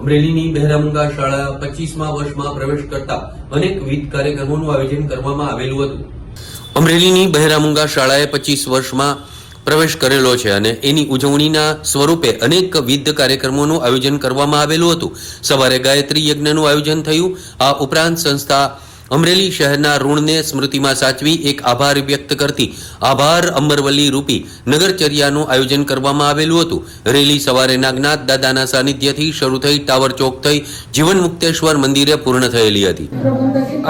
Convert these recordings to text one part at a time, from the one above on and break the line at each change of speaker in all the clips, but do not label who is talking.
અમરેલીની બહેરામુંગા શાળા પચીસમા વર્ષમાં પ્રવેશ કરતા અનેકવિધ કાર્યક્રમોનું આયોજન કરવામાં આવેલું હતું. અમરેલીની બહેરામુંગા શાળાએ પચીસ વર્ષમાં પ્રવેશ કરેલો છે અને એની ઉજવણીના સ્વરૂપે અનેકવિધ કાર્યક્રમોનું આયોજન કરવામાં આવેલું હતું. સવારે ગાયત્રી યજ્ઞનું આયોજન થયું. આ ઉપરાંત સંસ્થા અમરેલી શહેરના ઋણને સ્મૃતિમાં સાચવી એક આભાર વ્યક્ત કરતી આભાર અમરવલ્લી રૂપી નગરચર્યાનું આયોજન કરવામાં આવેલું હતું. રેલી સવારે નાગનાથ દાદાના સાનિધ્યથી શરૂ થઈ ટાવર ચોક થઈ જીવન મુક્તેશ્વર મંદિરે પૂર્ણ થયેલી હતી.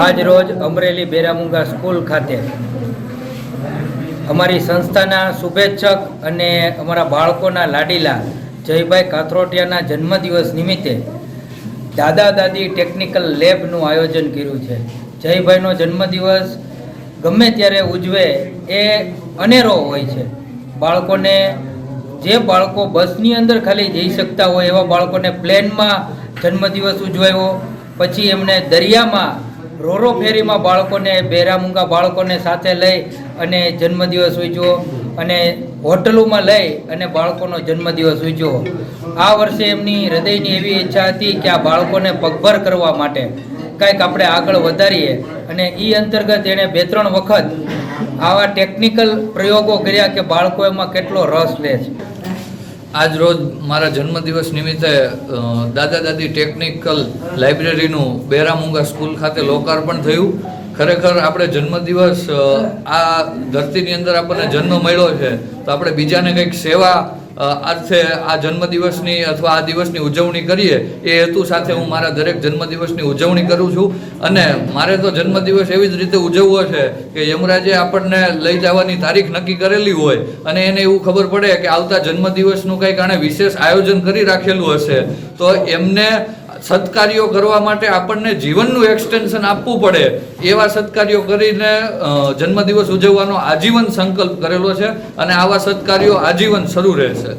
આજ રોજ અમરેલી બેરામુંગા સ્કૂલ ખાતે અમારી સંસ્થાના શુભેચ્છક અને અમારા બાળકોના લાડીલા જયભાઈ કાથરોટિયાના જન્મદિવસ નિમિત્તે દાદા દાદી ટેકનિકલ લેબનું આયોજન કર્યું છે. જયભાઈનો જન્મદિવસ ગમે ત્યારે ઉજવે એ અનેરો હોય છે. બાળકોને જે બાળકો બસની અંદર ખાલી જઈ શકતા હોય એવા બાળકોને પ્લેનમાં જન્મદિવસ ઉજવાયો. પછી એમને દરિયામાં રોરો ફેરીમાં બાળકોને, બેરામુંગા બાળકોને સાથે લઈ અને જન્મદિવસ ઉજવો અને હોટલોમાં લઈ અને બાળકોનો જન્મદિવસ ઉજવો આ વર્ષે એમની હૃદયની એવી ઈચ્છા હતી કે આ બાળકોને પગભર કરવા માટે કાંઈક આપણે આગળ વધારીએ અને એ અંતર્ગત એણે બે ત્રણ વખત આવા ટેકનિકલ પ્રયોગો કર્યા કે બાળકો એમાં કેટલો રસ લે છે.
આજ રોજ મારા જન્મદિવસ નિમિત્તે દાદા દાદી ટેકનિકલ લાઇબ્રેરીનું બેરામુંગા સ્કૂલ ખાતે લોકાર્પણ થયું. ખરેખર આપણે જન્મદિવસ આ ધરતીની અંદર આપણને જન્મ મળ્યો છે, તો આપણે બીજાને કંઈક સેવા અર્થે આ જન્મદિવસની અથવા આ દિવસની ઉજવણી કરીએ, એ હેતુ સાથે હું મારા દરેક જન્મદિવસની ઉજવણી કરું છું. અને મારે તો જન્મદિવસ એવી જ રીતે ઉજવવો છે કે યમરાજે આપણને લઈ જવાની તારીખ નક્કી કરેલી હોય અને એને એવું ખબર પડે કે આવતા જન્મદિવસનું કંઈક આણે વિશેષ આયોજન કરી રાખેલું હશે. તો એમને સત્કાર્યો કરવા માટે આપણને જીવનનું એક્સટેન્શન આપવું પડે, એવા સત્કાર્યો કરીને જન્મદિવસ ઉજવવાનો આજીવન સંકલ્પ કરેલો છે અને આવા સત્કાર્યો આજીવન શરૂ રહેશે.